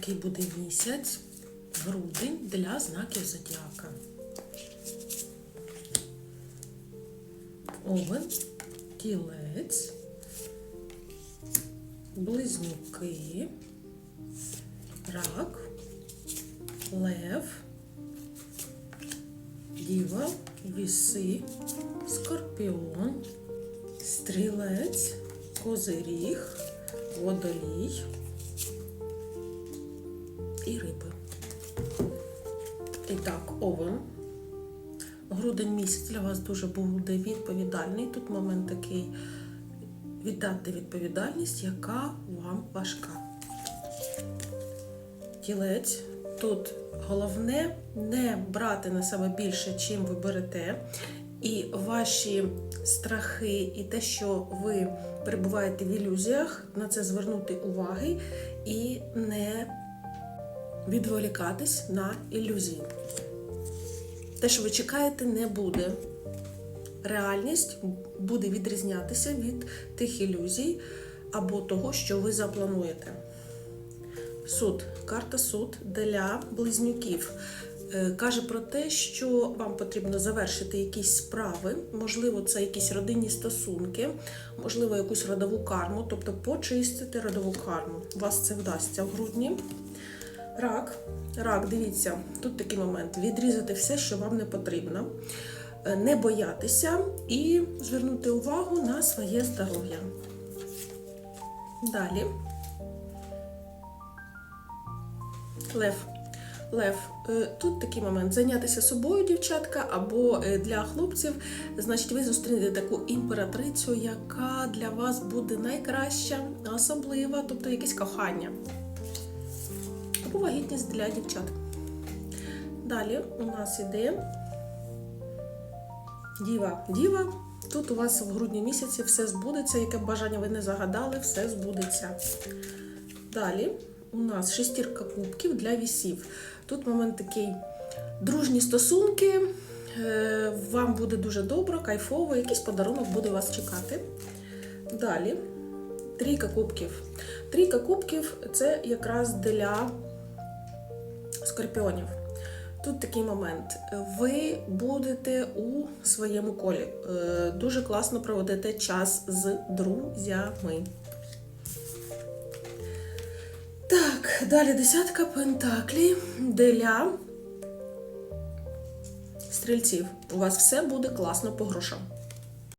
який буде місяць, грудень для знаків зодіака. Овен, тілець, близнюки, рак, лев, діва, віси, скорпіон, стрілець, козиріг, водолій і риби. І так, овен. Грудень місяць для вас дуже буде відповідальний. Тут момент такий віддати відповідальність, яка вам важка. Тілець. Тут головне не брати на себе більше, чим ви берете. І ваші страхи, і те, що ви перебуваєте в ілюзіях, на це звернути уваги і не відволікатись на ілюзії. Те, що ви чекаєте, не буде. Реальність буде відрізнятися від тих ілюзій або того, що ви заплануєте. Суд, карта суд для близнюків. Е, Каже про те, що вам потрібно завершити якісь справи, можливо, це якісь родинні стосунки, можливо, якусь родову карму, тобто почистити родову карму. Вас це вдасться в грудні. Рак, рак, дивіться, тут такий момент: відрізати все, що вам не потрібно, Е, не боятися і звернути увагу на своє здоров'я. Далі. Лев. Лев, е, тут такий момент зайнятися собою, дівчатка, або е, для хлопців, значить, ви зустрінете таку імператрицю, яка для вас буде найкраща, особлива, тобто якесь кохання. Або вагітність для дівчат. Далі у нас іде Діва. Діва. Тут у вас в грудні місяці все збудеться, яке б бажання ви не загадали, все збудеться. Далі у нас шестірка кубків для вісів. Тут момент такий дружні стосунки, е, вам буде дуже добре, кайфово, якийсь подарунок буде вас чекати. Далі трійка кубків. Трійка кубків це якраз для скорпіонів. Тут такий момент. Ви будете у своєму колі. Е, Дуже класно проводите час з друзями. Так, далі десятка пентаклі для стрільців. У вас все буде класно по грошам.